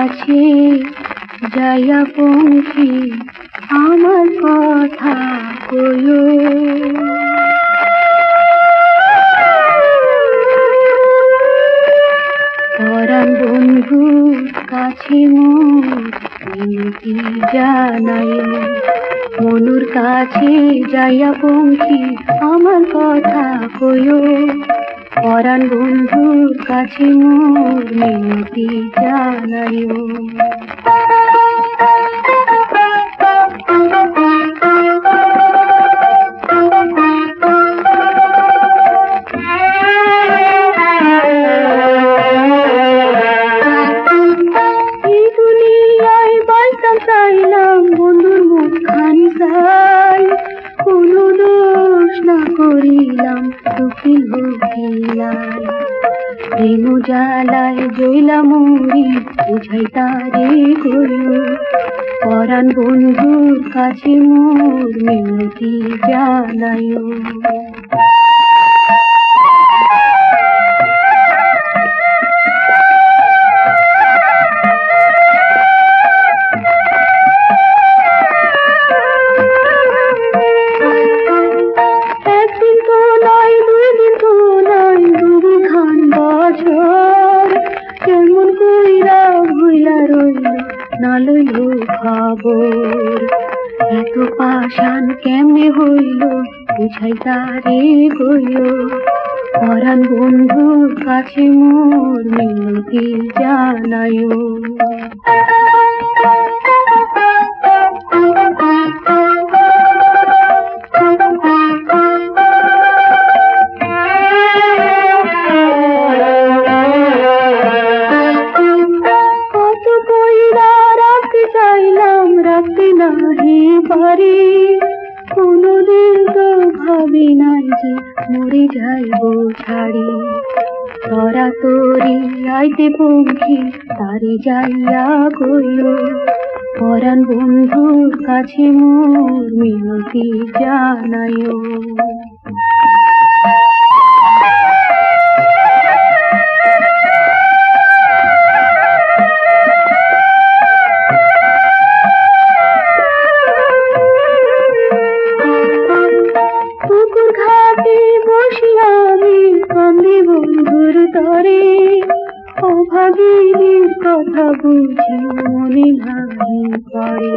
কাছে যাইয়া পৌঁছি, আমার কথা কইও। পরাণ বন্ধু কাছে মিনতি জানাই। মনুর কাছে যাইয়া পৌঁছি, আমার কথা কইও। পরাণ বন্ধুর কাছে মোর মিনতি জানাইও। বন্ধুর করিলাম দুঃখী হইলাম প্রেম জ্বালায় জইলাম মরি, বুঝাই তারে করি পরাণ বন্ধুর কাছে মোর মিনতি জানায়ো। না লইল খবর এত পাশান কেমনে হইল? বুঝাই তারে গইল পরাণ বন্ধুর কাছে মোর মিনতি জানায়ো পারি। কোনদিন তো ভাবি নাই যে মরে যাইব ছাড়ি তরা তরি আইতে পৌঁছি তারি যাইয়া কইল, পরাণ বন্ধুর কাছে মোর মিনতি জানায়ো বন্ধুর তরে অভাগীর কথা বুঝি মনে ভাই করে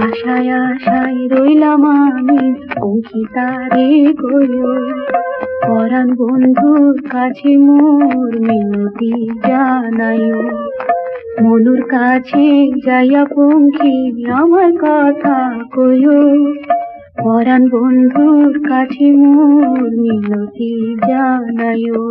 আশায় আশায় রইলাম আমি অঙ্কিতারে গয়ো পরাণ বন্ধুর কাছে মোর মিনতি জানায়ো মনুর কাছে যাইয়া পৌঁছি আমার কথা কয়ো পরাণ বন্ধুর কাছে মোর মিনতি জানায়ো